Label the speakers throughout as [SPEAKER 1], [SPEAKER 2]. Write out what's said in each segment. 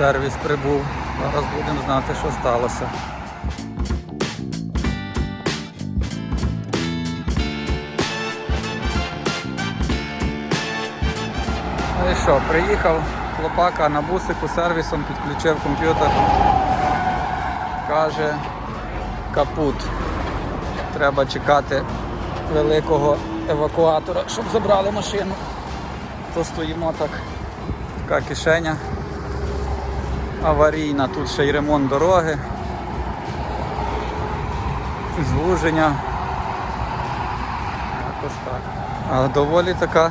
[SPEAKER 1] Сервіс прибув. Зараз будемо знати, що сталося. Ну і що, приїхав хлопака на бусику сервісом, підключив комп'ютер. Каже, капут. Треба чекати великого евакуатора, щоб забрали машину. То стоїмо так, така кишеня аварійна, тут ще й ремонт дороги, звуження. Якось доволі така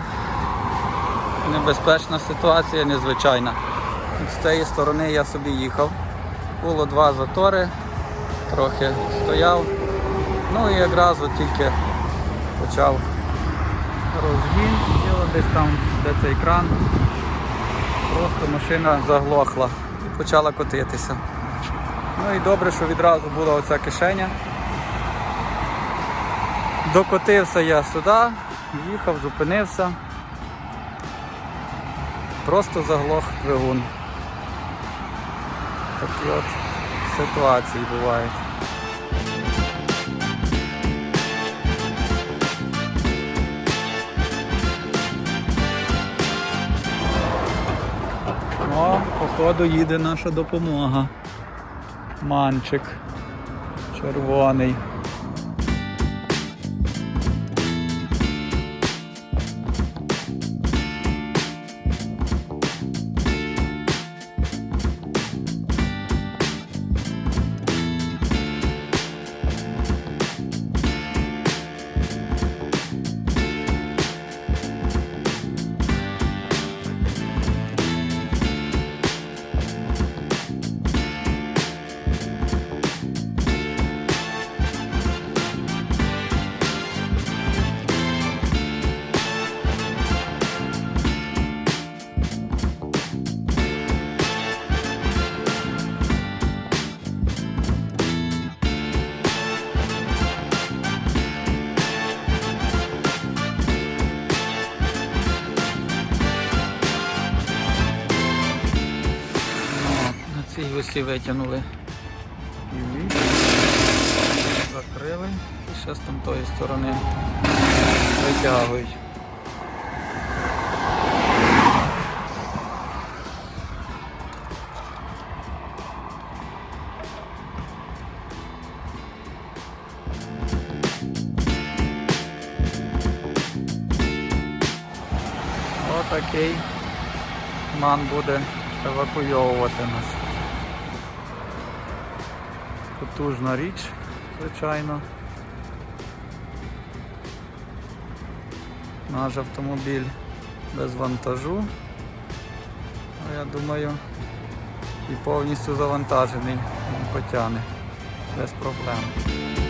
[SPEAKER 1] небезпечна ситуація, незвичайна. З цієї сторони я собі їхав. Було два затори, трохи стояв. Ну і якраз тільки почав розгін і десь там, де цей кран, просто машина заглохла почала котитися. Ну і добре, що відразу була оця кишеня. Докотився я сюди, їхав, зупинився. Просто заглох двигун. Такі от ситуації бувають. О, походу їде наша допомога. Манчик. Червоний. Цій витягнули. Закрили і ще з там тої сторони витягують. Отакий ман буде евакуйовувати нас. Потужна річ, звичайно. Наш автомобіль без вантажу. А я думаю, і повністю завантажений, він потягне без проблем.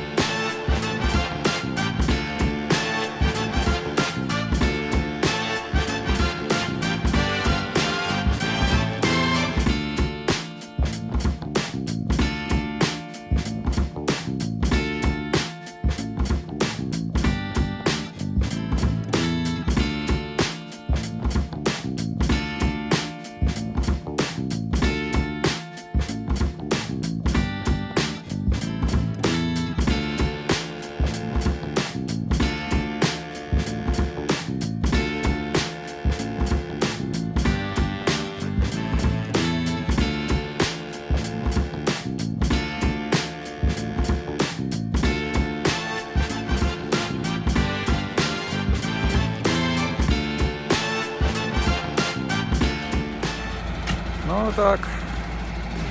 [SPEAKER 1] Ну так,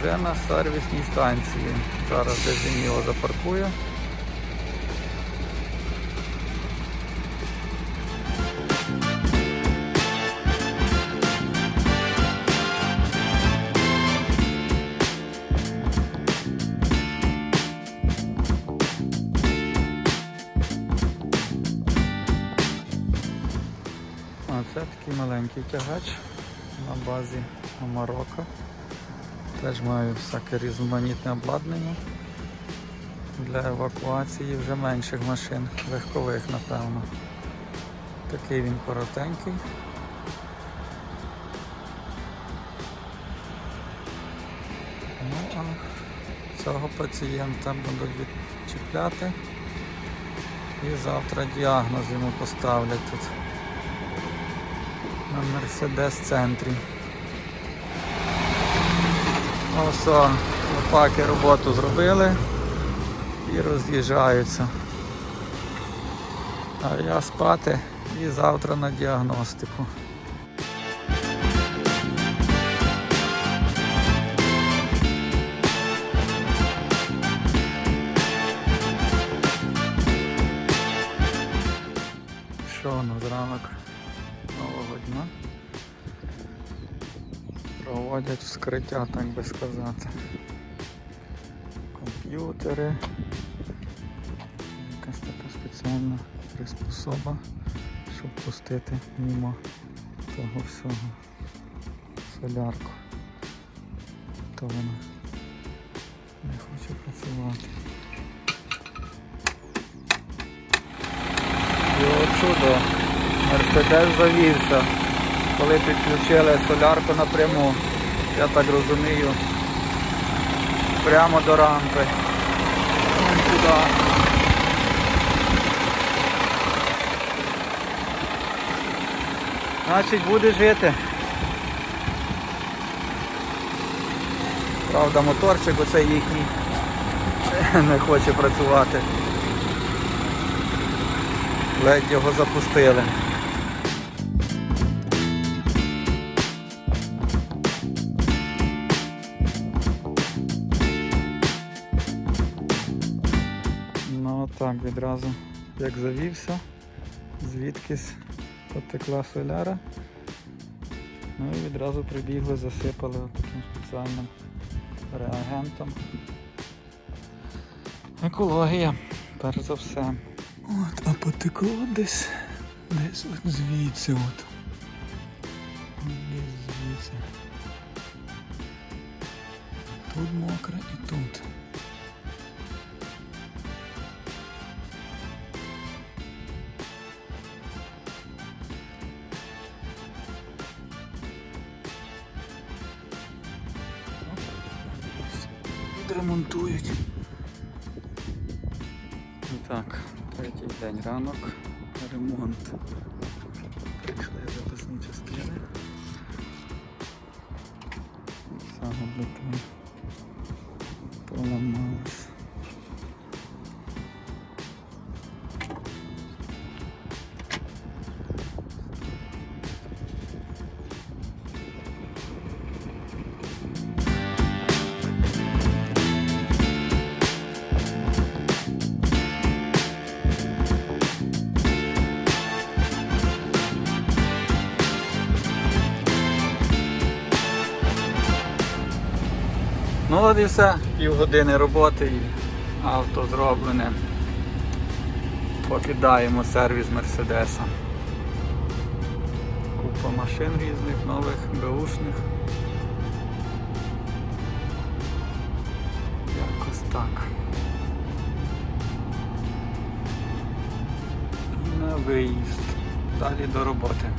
[SPEAKER 1] вже на сервісній станції. Зараз десь він його запаркує. А це такий маленький тягач на базі Амарока. Теж маю всяке різноманітне обладнання для евакуації вже менших машин, легкових напевно. Такий він коротенький. Ну, А цього пацієнта будуть відчіпляти. І завтра діагноз йому поставлять тут на Мерседес центрі. Ну все, лопаки роботу зробили і роз'їжджаються. А я спати і завтра на діагностику. Проводять вскриття, так би сказати. Комп'ютери. Якась така спеціальна приспособа, щоб пустити мимо того всього солярку. То вона не хоче працювати. І от чудо, Мерседес завівся, коли підключили солярку напряму, я так розумію, прямо до рамки. Вон. Значить буде жити. Правда, моторчик оцей їхній не хоче працювати. Ледь його запустили. Так, відразу як завівся, звідкись потекла соляра. Ну і відразу прибігли, засипали таким спеціальним реагентом. Екологія, перш за все. От, а потекло десь десь от звідси от. Десь звідси. Тут мокре і тут. Відремонтують. І Так, третій день ранок, ремонт. Прийшли запасні частини. Саме бетон Ну от і все, півгодини роботи і авто зроблене. Покидаємо сервіс Мерседеса. Купа машин різних, нових, беушних. Якось так. На виїзд. Далі до роботи.